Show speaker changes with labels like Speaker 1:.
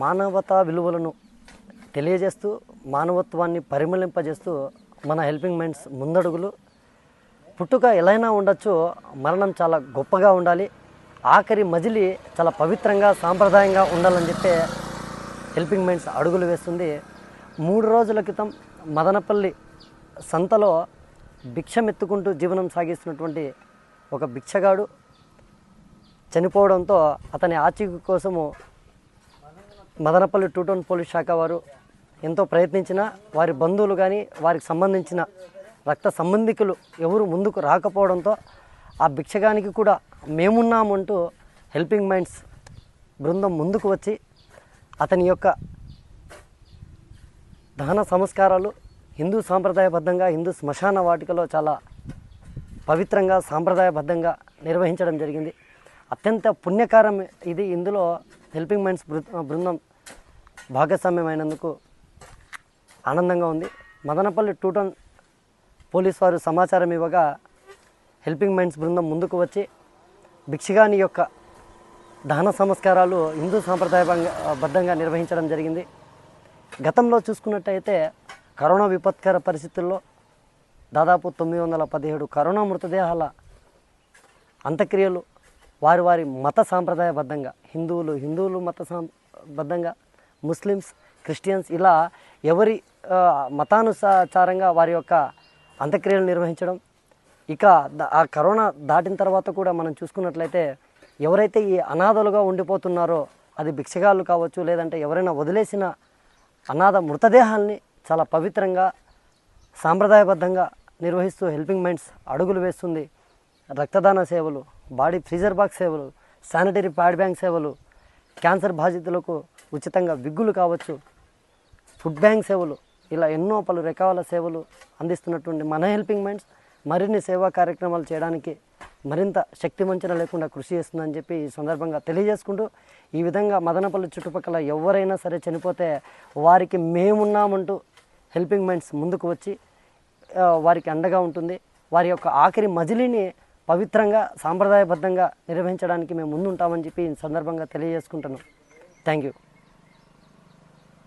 Speaker 1: మానవతా విలువలను తెలియజేస్తూ మానవత్వాన్ని పరిమళింపజేస్తూ మన హెల్పింగ్ మైండ్స్ ముందడుగులు. పుట్టుక ఎలాగైనా ఉండొచ్చు మరణం చాలా గొప్పగా ఉండాలి. ఆఖరి మజిలి చాలా పవిత్రంగా సాంప్రదాయంగా ఉండాలని చెప్పి హెల్పింగ్ మైండ్స్ అడుగులు వేస్తుంది. మూడు రోజుల క్రితం మదనపల్లి సంతలో భిక్షమెత్తుకుంటూ జీవనం సాగిస్తున్నటువంటి ఒక భిక్షగాడు చనిపోవడంతో అతని ఆచూకీ కోసము మదనపల్లి టూ టౌన్ పోలీస్ శాఖ వారు ఎంతో ప్రయత్నించినా వారి బంధువులు కానీ వారికి సంబంధించిన రక్త సంబంధికులు ఎవరు ముందుకు రాకపోవడంతో ఆ భిక్షగానికి కూడా మేమున్నామంటూ హెల్పింగ్ మైండ్స్ బృందం ముందుకు వచ్చి అతని యొక్క దహన సంస్కారాలు హిందూ సాంప్రదాయబద్ధంగా హిందూ శ్మశాన వాటికలో చాలా పవిత్రంగా సాంప్రదాయబద్ధంగా నిర్వహించడం జరిగింది. అత్యంత పుణ్యకారం ఇది. ఇందులో హెల్పింగ్ మైండ్స్ బృ- బృందం భాగస్వామ్యమైనందుకు ఆనందంగా ఉంది. మదనపల్లి టూ టౌన్ పోలీస్ వారు సమాచారం ఇవ్వగా హెల్పింగ్ మైండ్స్ బృందం ముందుకు వచ్చి భిక్షగాని యొక్క దహన సంస్కారాలు హిందూ సాంప్రదాయబద్ధంగా బద్ధంగా నిర్వహించడం జరిగింది. గతంలో చూసుకున్నట్టయితే కరోనా విపత్కర పరిస్థితుల్లో దాదాపు తొమ్మిది వందల పదిహేడు కరోనా మృతదేహాల అంత్యక్రియలు వారి వారి మత సాంప్రదాయబద్ధంగా హిందువులు హిందువులు మత బద్ధంగా ముస్లిమ్స్ క్రిస్టియన్స్ ఇలా ఎవరి మతానుసారంగా వారి యొక్క అంత్యక్రియలు నిర్వహించడం. ఇక ఆ కరోనా దాటిన తర్వాత కూడా మనం చూసుకున్నట్లయితే ఎవరైతే ఈ అనాథలుగా ఉండిపోతున్నారో అది భిక్షగాళ్ళు కావచ్చు లేదంటే ఎవరైనా వదిలేసిన అనాథ మృతదేహాల్ని చాలా పవిత్రంగా సాంప్రదాయబద్ధంగా నిర్వహిస్తూ హెల్పింగ్ మైండ్స్ అడుగులు వేస్తుంది. రక్తదాన సేవలు బాడీ ఫ్రీజర్ బాక్స్ సేవలు శానిటరీ ప్యాడ్ బ్యాంక్ సేవలు క్యాన్సర్ బాధితులకు ఉచితంగా విగ్గులు కావచ్చు ఫుడ్ బ్యాంక్ సేవలు ఇలా ఎన్నో పలు రకాల సేవలు అందిస్తున్నటువంటి మన హెల్పింగ్ మైండ్స్ మరిన్ని సేవా కార్యక్రమాలు చేయడానికి మరింత శక్తి వంచన లేకుండా కృషి చేస్తుందని చెప్పి ఈ సందర్భంగా తెలియజేసుకుంటూ ఈ విధంగా మదనపల్లి చుట్టుపక్కల ఎవరైనా సరే చనిపోతే వారికి మేమున్నామంటూ హెల్పింగ్ మైండ్స్ ముందుకు వచ్చి వారికి అండగా ఉంటుంది. వారి యొక్క ఆఖరి మజిలీని పవిత్రంగా సాంప్రదాయబద్ధంగా నిర్వహించడానికి మేము ముందుంటామని చెప్పి ఈ సందర్భంగా తెలియజేసుకుంటున్నాం. Thank you